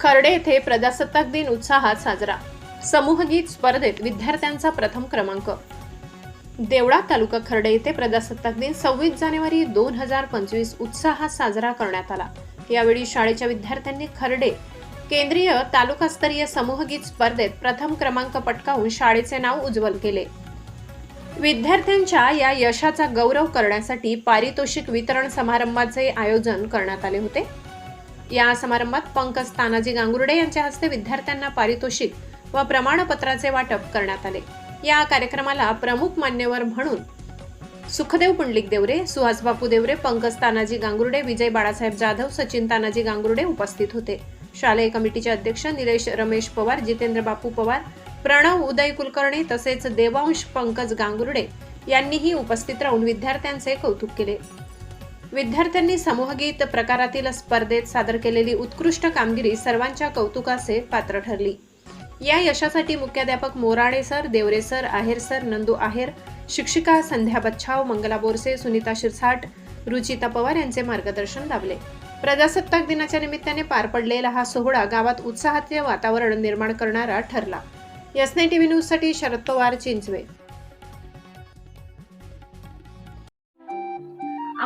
खर्डे येथे प्रजासत्ताक दिन उत्साहात साजरा. समूहगीत स्पर्धेत विद्यार्थ्यांचा प्रथम क्रमांक. देवळा तालुका खर्डे येथे प्रजासत्ताक दिन सव्वीस जानेवारी दोन हजार पंचवीस उत्साहात साजरा करण्यात आला. यावेळी शाळेच्या विद्यार्थ्यांनी खर्डे केंद्रीय तालुकास्तरीय समूहगीत स्पर्धेत प्रथम क्रमांक पटकावून शाळेचे नाव उज्ज्वल केले. विद्यार्थ्यांच्या या यशाचा गौरव करण्यासाठी पारितोषिक वितरण समारंभाचे आयोजन करण्यात आले होते. या समारंभात पंकज तानाजी गांगुर्डे यांच्या हस्ते विद्यार्थ्यांना पारितोषिक व प्रमाणपत्राचे वाटप करण्यात आले. या कार्यक्रमाला प्रमुख मान्यवर म्हणून सुखदेव पुंडलिक देवरे सुहास बापू देवरे पंकज तानाजी गांगुर्डे विजय बाळासाहेब जाधव सचिन तानाजी गांगुर्डे उपस्थित होते. शालेय कमिटीचे अध्यक्ष निलेश रमेश पवार जितेंद्र बापू पवार प्रणव उदय कुलकर्णी तसेच देवांश पंकज गांगुर्डे यांनीही उपस्थित राहून विद्यार्थ्यांचे कौतुक केले. विद्यार्थ्यांनी समूहगीत प्रकारातील स्पर्धेत सादर केलेली उत्कृष्ट कामगिरी सर्वांच्या कौतुकाचे पात्र ठरली. या यशासाठी मुख्याध्यापक Morade sir Deore sir Aher sir Nandu Aher शिक्षिका संध्या बच्छाव मंगला बोरसे सुनीता शिरसाट रुचिता पवार यांचे मार्गदर्शन लाभले. प्रजासत्ताक दिनाच्या निमित्ताने पार पडलेला हा सोहळा गावात उत्साहाचे वातावरण निर्माण करणारा ठरला. यसने टीव्ही न्यूजसाठी शरद पवार चिंचवे.